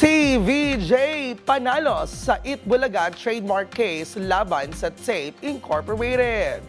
TVJ panalo sa Itbulaga trademark case laban sa Tape Incorporated.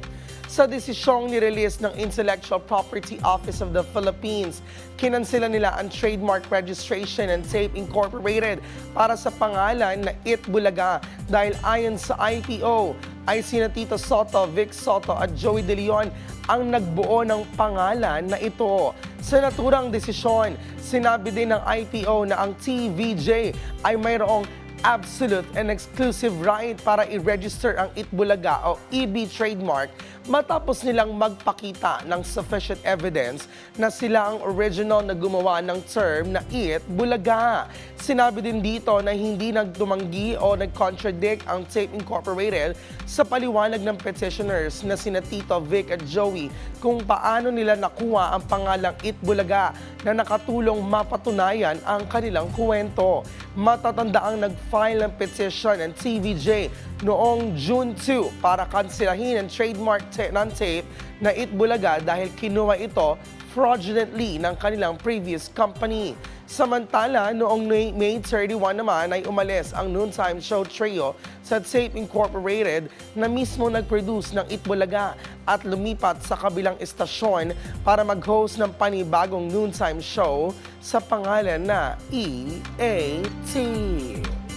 Sa desisyong nirelease ng Intellectual Property Office of the Philippines, kinansela nila ang trademark registration ng Tape Incorporated para sa pangalan na Itbulaga dahil ayon sa IPO ay sina Tito Soto, Vic Soto at Joey De Leon ang nagbuo ng pangalan na ito. Sa naturang desisyon, sinabi din ng IPO na ang TVJ ay mayroong absolute and exclusive right para i-register ang Itbulaga o EB trademark matapos nilang magpakita ng sufficient evidence na sila ang original na gumawa ng term na Itbulaga. Sinabi din dito na hindi nagtumanggi o nag-contradict ang Tape Incorporated sa paliwanag ng petitioners na sina Tito, Vic at Joey kung paano nila nakuha ang pangalang Itbulaga na nakatulong mapatunayan ang kanilang kwento. Matatanda ang nag-file ng petition ng TVJ noong June 2 para kanselahin ang trademark ta- ng tape na Itbulaga dahil kinuha ito fraudulently ng kanilang previous company. Samantala, noong May May 31 naman ay umalis ang noontime show trio sa Tape Incorporated na mismo nag-produce ng Itbulaga at lumipat sa kabilang istasyon para mag-host ng panibagong noontime show sa pangalan na EAT.